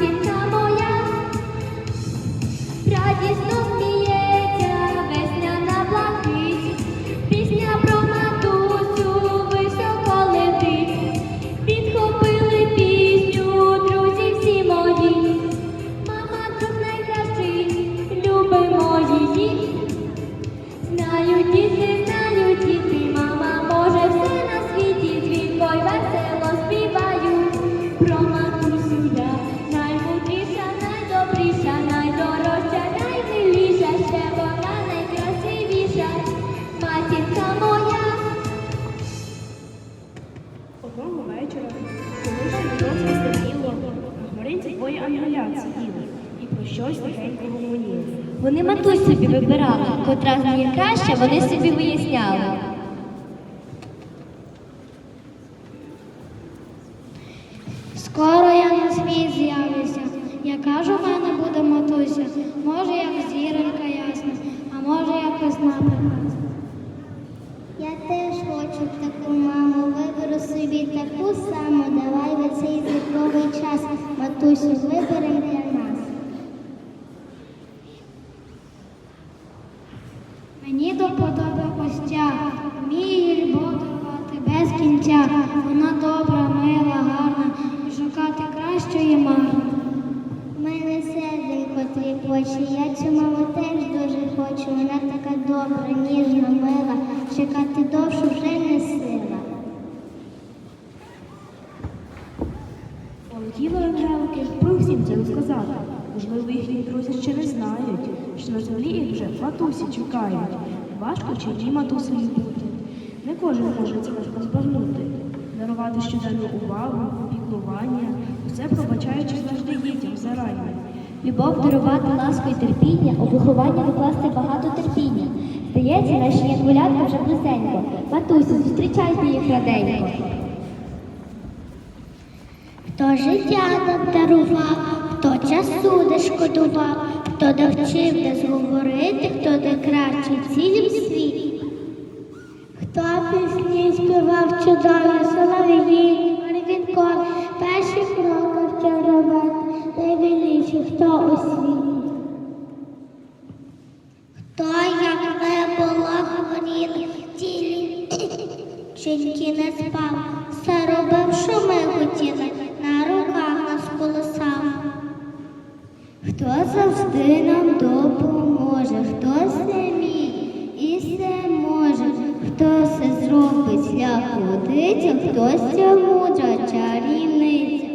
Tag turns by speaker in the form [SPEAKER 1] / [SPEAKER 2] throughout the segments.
[SPEAKER 1] 天道 краще, вони собі виясняли.
[SPEAKER 2] Скоро я на світ з'явлюся. Яка ж у мене буде матуся? Може, як зіронька ясна, а може, як весна прекрасна.
[SPEAKER 3] Я теж хочу таку маму, виберу собі таку саму. Давай в цей зірковий час матусю виберем для нас.
[SPEAKER 2] Мені до подоби ось ця, вміє любов давати кінця. Вона добра, мила, гарна, шукати кращої марно.
[SPEAKER 3] У мене серденько тріпоче, я цю маму теж дуже хочу. Вона така добра, ніжна, мила. Чекати довше вже не сила.
[SPEAKER 4] Полетіли ангелики, про всім це розказати. Можливо, їхні друзі ще не знають, що на землі їх вже матусі чекають. Важко чи ні матусею бути. Не кожен може це важко збагнути. Дарувати щоденну увагу, піклування, усе пробачаючи завжди дітям зарані.
[SPEAKER 1] Любов дарувати ласку і терпіння, у виховання викласти багато терпіння. Здається, наші янголятка вже близенько. Матусю, зустрічайте їх раденько.
[SPEAKER 3] Хто життя нам дарував, хто часу не шкодував, хто навчив нас говорити, хто найкращий в цілім світі. Співав чудові солов'ї, Марвінко, перші кроки робити, найвільніший, хто у світі. Хто як небо горіли в тілі, чинки не водиця, хтось ця мудра чарівниця.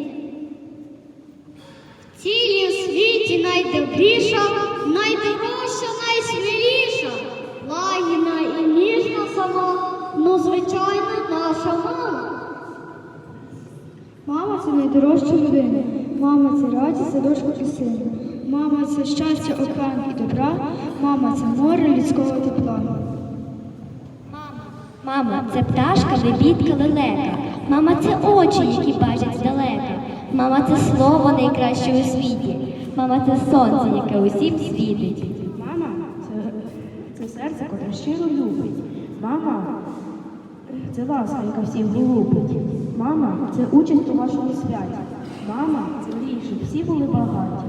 [SPEAKER 2] В цілій світі найдобріша, найдорожча, найсміліша, лагідна і ніжна сама, ну, звичайно, наша мама.
[SPEAKER 5] Мама це найдорожча людина. Мама це радість, задушка і син. Мама це щастя, океан і добра. Мама це море людського тепла.
[SPEAKER 1] Мама, це пташка, лебідка, лелека. Мама, це очі, які бачать здалека. Мама, це слово найкраще у світі. Мама, це сонце, яке усім світить.
[SPEAKER 4] Мама це, це серце, котре щиро любить. Мама це ласка, яка всіх голубить. Мама це участь у вашому святі. Мама це щоб всі були багаті.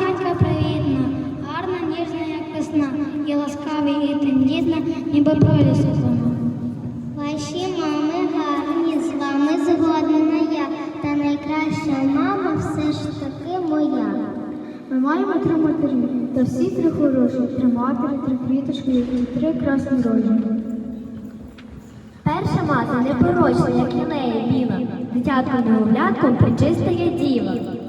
[SPEAKER 2] Матінка привітна, гарна, ніжна, як весна, і ласкавий і тендітна, ніби проліс зима.
[SPEAKER 3] Ваші мами гарні, з вами згодна я, та найкраща мама все ж таки моя.
[SPEAKER 5] Ми маємо три матері, та всі три хороші, три матері, три квіточки і три красні рожі.
[SPEAKER 6] Перша мати непорочна, як і неї біла, дитятко немовлятком причистає діва.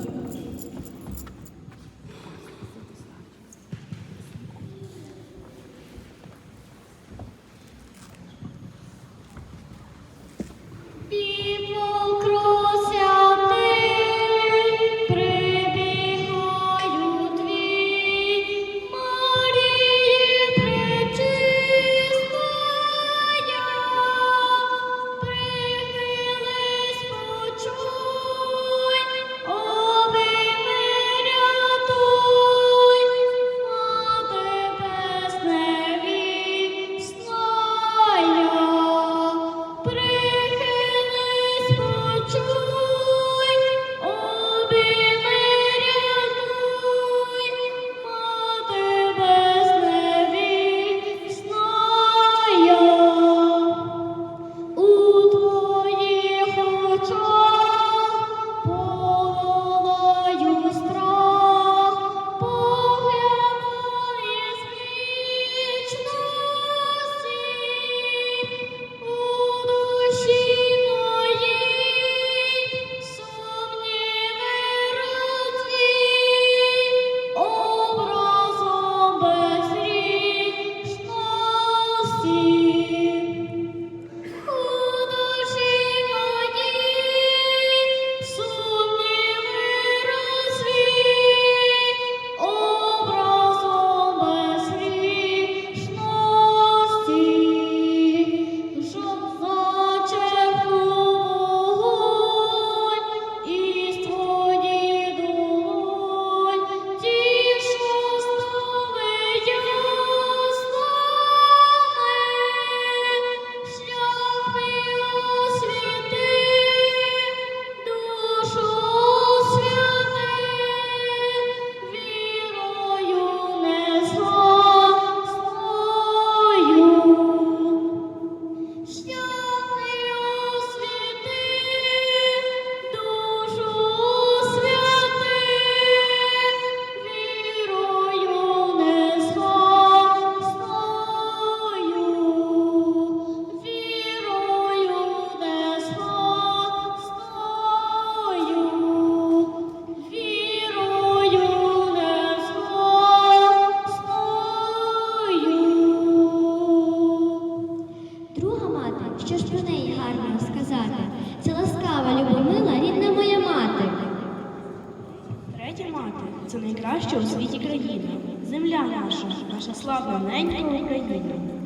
[SPEAKER 4] Найкраща у світі країна. Земля наша, наша славна ненька Україна.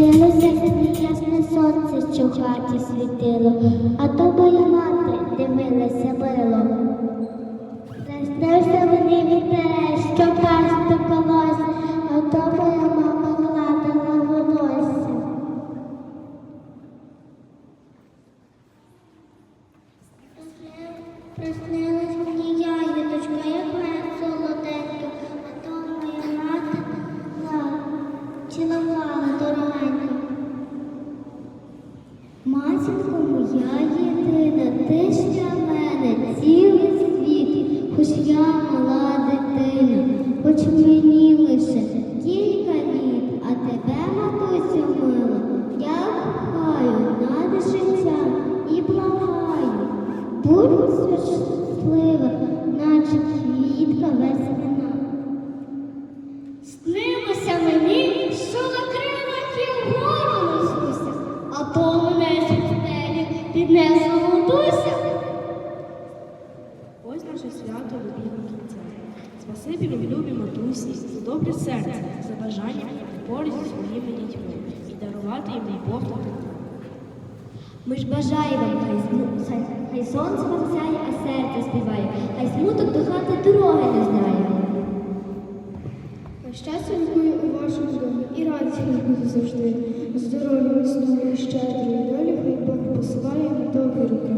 [SPEAKER 3] Снилося мені ясне сонце, що в хаті світило, а то моя мати дивилася мило. Заснився мені вітерець, що пасти колось, а то моя мама гладила волосся. Приснилась
[SPEAKER 4] дарувати їм дай Бог добро.
[SPEAKER 6] Ми ж бажаємо хай, сну, хай, хай сонце вам сяє, а серце співає, хай смуток до хати дороги не знає.
[SPEAKER 5] На щастя лікує у вашому домі і радість буде завжди. Здоров'я міцної щедрою долі, хай Бог посилає на добрі руки.